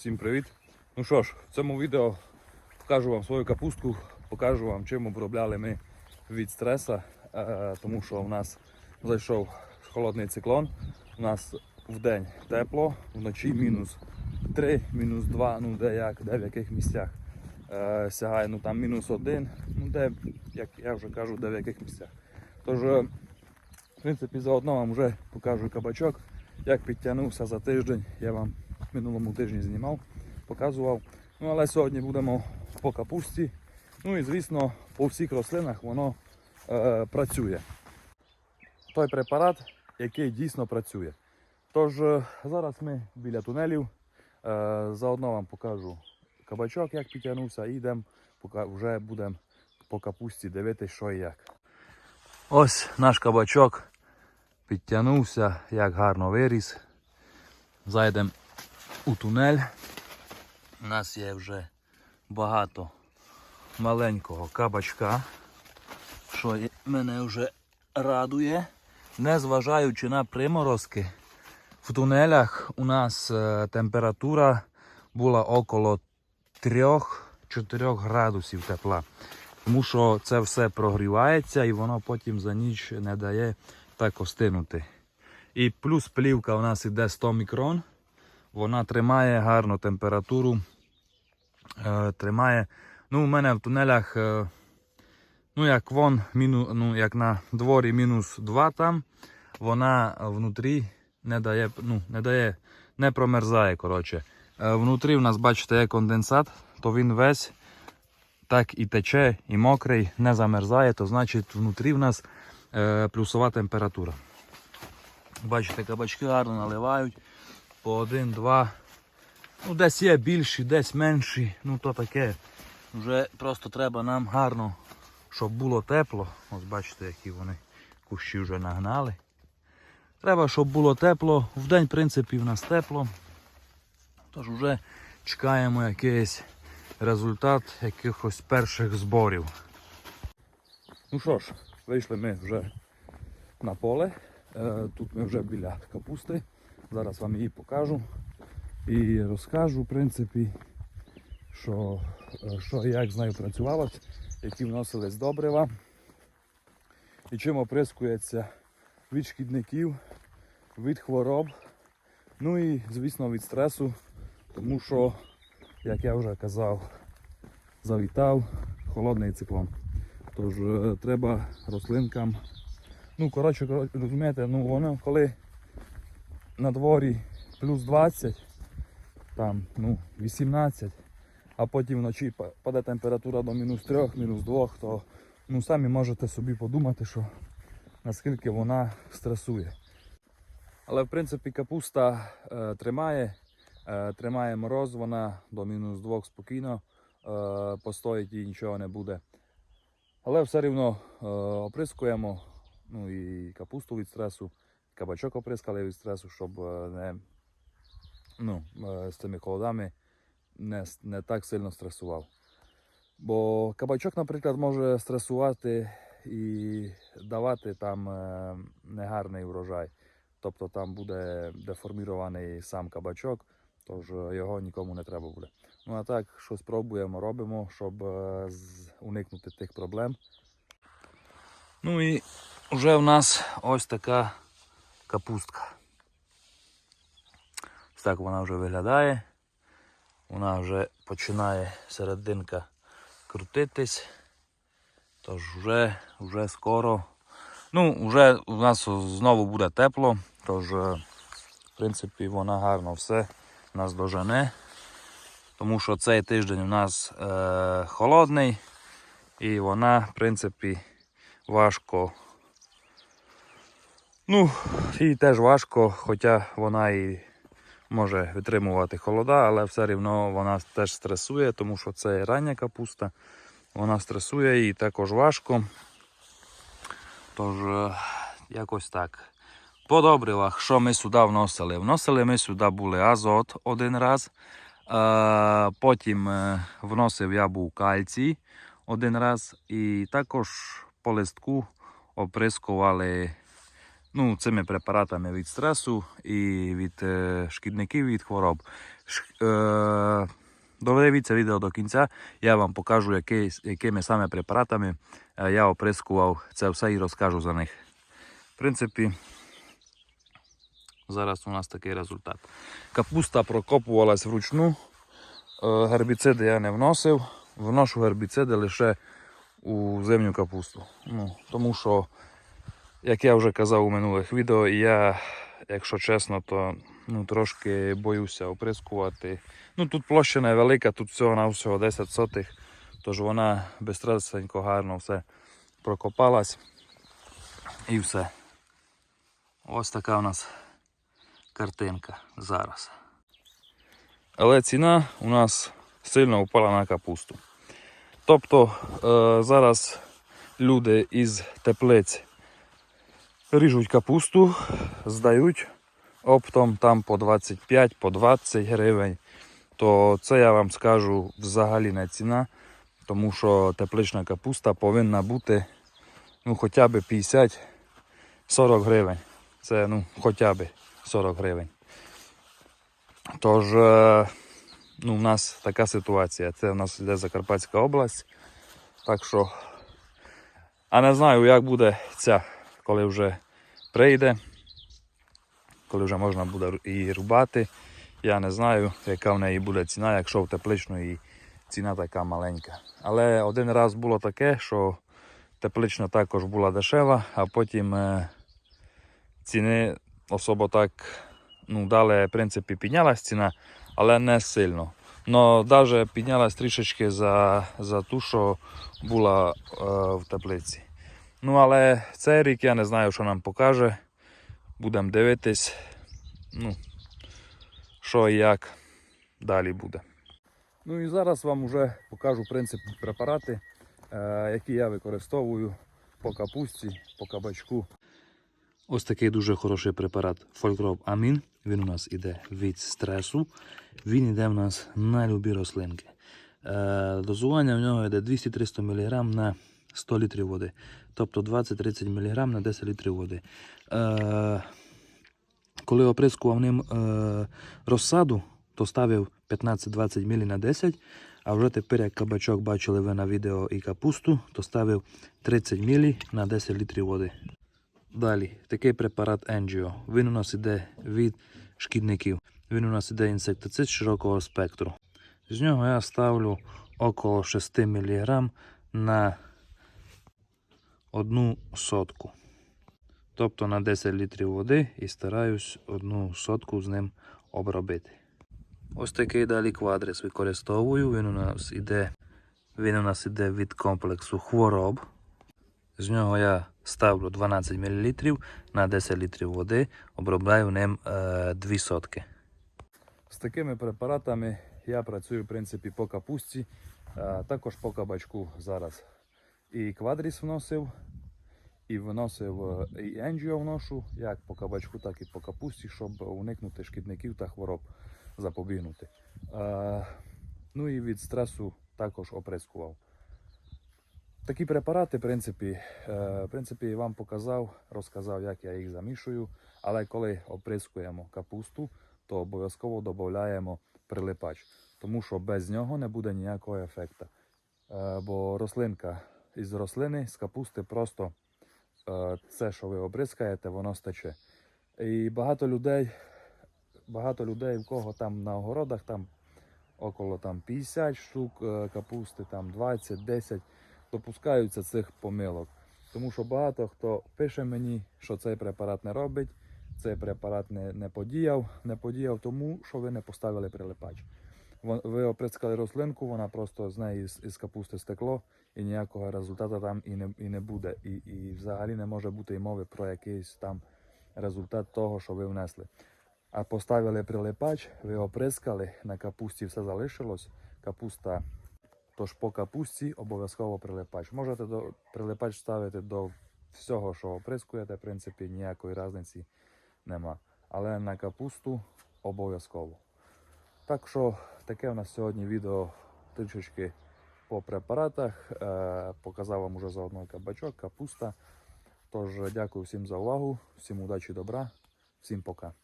Всім привіт! Ну що ж, в цьому відео покажу вам свою капустку, покажу вам, чим обробляли ми від стреса, е, тому що у нас зайшов холодний циклон. У нас в день тепло, вночі мінус 3, мінус 2, ну де як, де в яких місцях. Е, сягає ну там мінус 1, ну де, як я вже кажу, де в яких місцях. Тож, е, в принципі, заодно вам вже покажу кабачок, як підтягнувся за тиждень. Я вам минулому тижні знімав, показував. Ну, але сьогодні будемо по капусті. Ну і звісно, по всіх рослинах воно е, працює. Той препарат, який дійсно працює. Тож е, зараз ми біля тунелів. Е, заодно вам покажу кабачок, як підтягнувся, і йдемо, вже будемо по капусті дивитися, що і як. Ось наш кабачок підтягнувся, як гарно виріс. Зайдемо у тунель. У нас є вже багато маленького кабачка, що мене вже радує. Незважаючи на приморозки, в тунелях у нас е, температура була около 3-4 градусів тепла. Тому що це все прогрівається і воно потім за ніч не дає так остинути. І плюс плівка у нас іде 100 мікрон. Вона тримає гарну температуру. Е, тримає. Ну, у мене в тунелях, е, ну як вон, міну, ну, як на дворі мінус 2 там, вона внутрі не дає, ну, не дає, не промерзає. коротше. Е, внутрі в нас, бачите, є конденсат, то він весь так і тече, і мокрий, не замерзає, то значить внутрі в нас плюсова температура. Бачите, кабачки гарно наливають по один, два. Ну, десь є більші, десь менші. Ну то таке. Вже просто треба нам гарно, щоб було тепло. Ось бачите, які вони кущі вже нагнали. Треба, щоб було тепло. В день, в принципі, в нас тепло. Тож вже чекаємо якийсь результат якихось перших зборів. Ну що ж, вийшли ми вже на поле. Е, Тут ми вже біля капусти. Зараз вам її покажу і розкажу, в принципі, що, е, що як з нею працювалось, які вносились добрива і чим оприскується від шкідників, від хвороб, ну і, звісно, від стресу, тому що, як я вже казав, завітав холодний циклон. Тож е, треба рослинкам. Ну, коротше, розумієте, ну воно коли на дворі плюс 20, там, ну, 18, а потім вночі паде температура до мінус 3, мінус 2, то ну, самі можете собі подумати, що наскільки вона стресує. Але в принципі капуста е, тримає, е, тримає мороз, вона до мінус 2 спокійно е, постоїть і нічого не буде. Але все рівно е, оприскуємо ну, і капусту від стресу, кабачок оприскали від стресу, щоб е, не, ну, е, з цими холодами не, не так сильно стресував. Бо кабачок, наприклад, може стресувати і давати там е, негарний урожай. Тобто там буде деформірований сам кабачок, тож його нікому не треба буде. Ну а так, щось пробуємо, робимо, щоб уникнути тих проблем. Ну і вже в нас ось така капустка. Ось так вона вже виглядає. Вона вже починає серединка крутитись. Тож вже, вже скоро. Ну, вже у нас знову буде тепло, тож, е, в принципі, вона гарно все нас дожене. Тому що цей тиждень у нас е, холодний і вона, в принципі, важко. Ну, їй теж важко, хоча вона і може витримувати холода, але все рівно вона теж стресує, тому що це рання капуста. Вона стресує і також важко. Тож, е, якось так. По добривах, що ми сюди вносили? Вносили ми сюди були азот один раз. Е, потім е, вносив я був кальцій один раз. І також по листку оприскували ну, цими препаратами від стресу і від е, шкідників від хвороб. Ш, е, додивіться відео до кінця, я вам покажу, які, якими саме препаратами е, я оприскував це все і розкажу за них. В принципі, зараз у нас такий результат. Капуста прокопувалась вручну. Е, Гербіциди я не вносив. Вношу гербіциди лише у зимню капусту. Ну, тому що, як я вже казав у минулих відео, я, якщо чесно, то ну, трошки боюся оприскувати. Ну, тут площа невелика, тут всього на всього 10 сотих, тож вона безстресенько гарно все прокопалась і все. Ось така у нас картинка зараз. Але ціна у нас сильно впала на капусту. Тобто е, зараз люди із теплиць ріжуть капусту, здають оптом там по 25, по 20 гривень. То це я вам скажу взагалі не ціна, тому що теплична капуста повинна бути ну, хоча б 50-40 гривень. Це ну, хоча б 40 гривень. Тож, е, ну, у нас така ситуація. Це у нас йде Закарпатська область. Так що, а не знаю, як буде ця, коли вже прийде, коли вже можна буде її рубати. Я не знаю, яка в неї буде ціна, якщо в тепличної ціна така маленька. Але один раз було таке, що теплична також була дешева, а потім е, ціни особо так ну, далі, в принципі, піднялась ціна, але не сильно. Но навіть піднялась трішечки за, за ту, що була е, в теплиці. Ну, але цей рік я не знаю, що нам покаже. Будемо дивитись, ну, що і як далі буде. Ну і зараз вам вже покажу принцип препарати, е, які я використовую по капусті, по кабачку. Ось такий дуже хороший препарат Фолькроб Амін. Він у нас іде від стресу. Він йде в нас на любі рослинки. Е, дозування в нього йде 200-300 мг на 100 літрів води. Тобто 20-30 мг на 10 літрів води. Е, коли оприскував ним е, розсаду, то ставив 15-20 мл на 10 а вже тепер, як кабачок бачили ви на відео і капусту, то ставив 30 мл на 10 літрів води. Далі, такий препарат Angio. Він у нас іде від шкідників. Він у нас іде інсектицид широкого спектру. З нього я ставлю около 6 мг на одну сотку. Тобто на 10 літрів води і стараюсь одну сотку з ним обробити. Ось такий далі квадрис використовую. Він у нас іде, він у нас іде від комплексу хвороб. З нього я ставлю 12 мл на 10 літрів води, обробляю ним е, 2 сотки. З такими препаратами я працюю в принципі по капусті, е, також по кабачку зараз. І квадріс вносив, і вносив е, і енджіо вношу, як по кабачку, так і по капусті, щоб уникнути шкідників та хвороб запобігнути. Е, ну і від стресу також оприскував. Такі препарати, в принципі, е, в принципі, вам показав, розказав, як я їх замішую. Але коли оприскуємо капусту, то обов'язково додаємо прилипач, тому що без нього не буде ніякого ефекту. Е, Бо рослинка із рослини, з капусти просто е, це, що ви обрискаєте, воно стече. І багато людей, багато людей, в кого там на огородах там около там 50 штук е, капусти, там 20, 10 допускаються цих помилок. Тому що багато хто пише мені, що цей препарат не робить, цей препарат не, не подіяв, не подіяв тому, що ви не поставили прилипач. Ви оприскали рослинку, вона просто з неї з, із капусти стекло, і ніякого результату там і не, і не буде. І, і взагалі не може бути і мови про якийсь там результат того, що ви внесли. А поставили прилипач, ви оприскали, на капусті все залишилось. Капуста Тож по капусті обов'язково прилипач. Можете до прилипач ставити до всього, що оприскуєте, в принципі, ніякої різниці нема. Але на капусту обов'язково. Так що таке у нас сьогодні відео трішечки по препаратах. Е, показав вам уже заодно кабачок, капуста. Тож дякую всім за увагу, всім удачі, добра, всім пока.